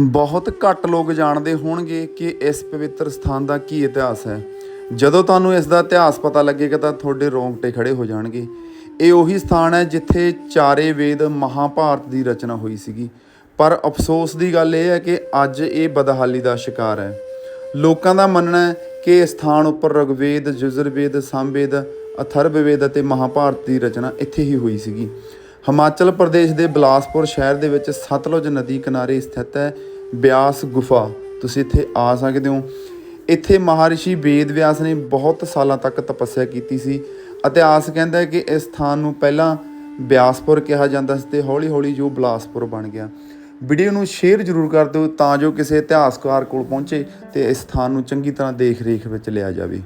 ਬਹੁਤ ਘੱਟ ਲੋਕ ਜਾਣਦੇ ਹੋਣਗੇ ਕਿ ਇਸ ਪਵਿੱਤਰ ਸਥਾਨ ਦਾ ਕੀ ਇਤਿਹਾਸ ਹੈ। ਜਦੋਂ ਤੁਹਾਨੂੰ ਇਸ ਦਾ ਇਤਿਹਾਸ ਪਤਾ ਲੱਗੇਗਾ ਤਾਂ ਤੁਹਾਡੇ ਰੋਂਗਟੇ ਖੜੇ ਹੋ ਜਾਣਗੇ। ਇਹ ਉਹੀ ਸਥਾਨ ਹੈ ਜਿੱਥੇ ਚਾਰੇ ਵੇਦ ਮਹਾਭਾਰਤ ਦੀ ਰਚਨਾ ਹੋਈ ਸੀਗੀ। ਪਰ ਅਫਸੋਸ ਦੀ ਗੱਲ ਇਹ ਹੈ ਕਿ ਅੱਜ ਇਹ ਬਦਹਾਲੀ ਦਾ ਸ਼ਿਕਾਰ ਹੈ। ਲੋਕਾਂ ਦਾ ਮੰਨਣਾ ਹੈ ਕਿ ਇਸ ਸਥਾਨ ਉੱਪਰ ਰਗਵੇਦ ਯਜੁਰਵੇਦ ਸਾਮਵੇਦ, ਅਥਰਵਵੇਦ ਅਤੇ ਮਹਾਭਾਰਤ ਦੀ ਰਚਨਾ ਇੱਥੇ ਹੀ ਹੋਈ ਸੀਗੀ। ਹਿਮਾਚਲ ਪ੍ਰਦੇਸ਼ ਦੇ ਬਿਲਾਸਪੁਰ ਸ਼ਹਿਰ ਦੇ ਵਿੱਚ ਸਤਲੁਜ ਨਦੀ ਕਿਨਾਰੇ ਸਥਿਤ ਹੈ ਬਿਆਸ ਗੁਫਾ। ਤੁਸੀਂ ਇੱਥੇ ਆ ਸਕਦੇ ਹੋ। ਇੱਥੇ ਮਹਾਰਿਸ਼ੀ ਵੇਦ ਵਿਆਸ ਨੇ ਬਹੁਤ ਸਾਲਾਂ ਤੱਕ ਤਪੱਸਿਆ ਕੀਤੀ ਸੀ। ਇਤਿਹਾਸ ਕਹਿੰਦਾ ਹੈ ਕਿ ਇਸ ਸਥਾਨ ਨੂੰ ਪਹਿਲਾਂ ਬਿਆਸਪੁਰ ਕਿਹਾ ਜਾਂਦਾ ਸੀ ਤੇ ਹੌਲੀ-ਹੌਲੀ ਜੋ ਬਿਲਾਸਪੁਰ ਬਣ ਗਿਆ। ਵੀਡੀਓ ਨੂੰ ਸ਼ੇਅਰ ਜ਼ਰੂਰ ਕਰ ਦਿਓ ਤਾਂ ਜੋ ਕਿਸੇ ਇਤਿਹਾਸਕਾਰ ਕੋਲ ਪਹੁੰਚੇ ਤੇ ਇਸ ਸਥਾਨ ਨੂੰ ਚੰਗੀ ਤਰ੍ਹਾਂ ਦੇਖ ਰੇਖ ਵਿੱਚ ਲਿਆ ਜਾਵੇ।